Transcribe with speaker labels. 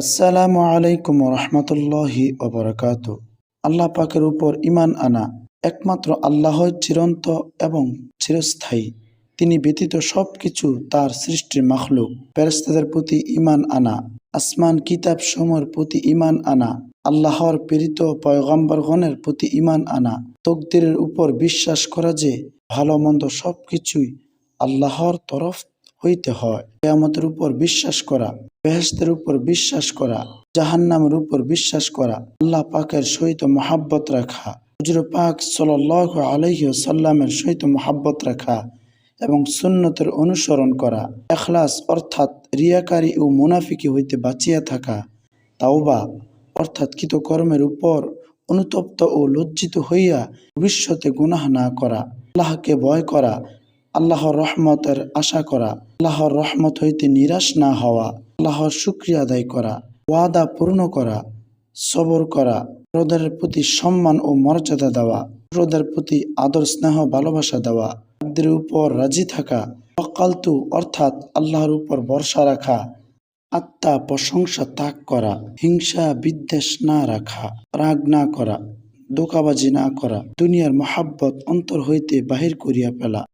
Speaker 1: আসসালামু আলাইকুম রহমতুল্লাহি অবরাকাত আল্লাহ পাকের উপর ইমান আনা একমাত্র আল্লাহ চিরন্ত এবং চিরস্থায়ী। তিনি ব্যতীত সব কিছু তার সৃষ্টির মাখলুক। ফেরেস্তাদের প্রতি ইমান আনা, আসমান কিতাব সমূহের প্রতি ইমান আনা, আল্লাহর প্রেরিত পয়গম্বরগণের প্রতি ইমান আনা। তকদিরের উপর বিশ্বাস করা যে ভালো মন্দ সব কিছুই আল্লাহর তরফ হইতে হয়। কেয়ামতের উপর বিশ্বাস করা বেহেস্তের উপর বিশ্বাস করা, জাহান্নামের উপর বিশ্বাস করা, আল্লাহ পাকের সহিত মহাব্বত রাখা, হুজুর পাক সাল আলহি সাল্লামের সহিত মহাব্বত রাখা এবং সুন্নতের অনুসরণ করা, এখলাস অর্থাৎ রিয়াকারী ও মুনাফিকি হইতে বাঁচিয়া থাকা, তাওবা অর্থাৎ কৃতকর্মের উপর অনুতপ্ত ও লজ্জিত হইয়া ভবিষ্যতে গুনাহ না করা, আল্লাহকে ভয় করা আল্লাহর রহমতের আশা করা, আল্লাহর রহমত হইতে নিরাশ না হওয়া, আল্লাহর শুক্রিয়া আদায় করা, ওয়াদা পূর্ণ করা, সবর করা রোদের প্রতি সম্মান ও মর্যাদা দেওয়া রোদের প্রতি আদর, স্নেহ, ভালোবাসা দেওয়া, তাদের উপর রাজি থাকা, অকালতু অর্থাৎ আল্লাহর উপর ভরসা রাখা, আত্মা প্রশংসা ত্যাগ করা, হিংসা বিদ্বেষ না রাখা, রাগ না করা দোকাবাজি না করা, দুনিয়ার মহাব্বত অন্তর হইতে বাহির করিয়া ফেলা।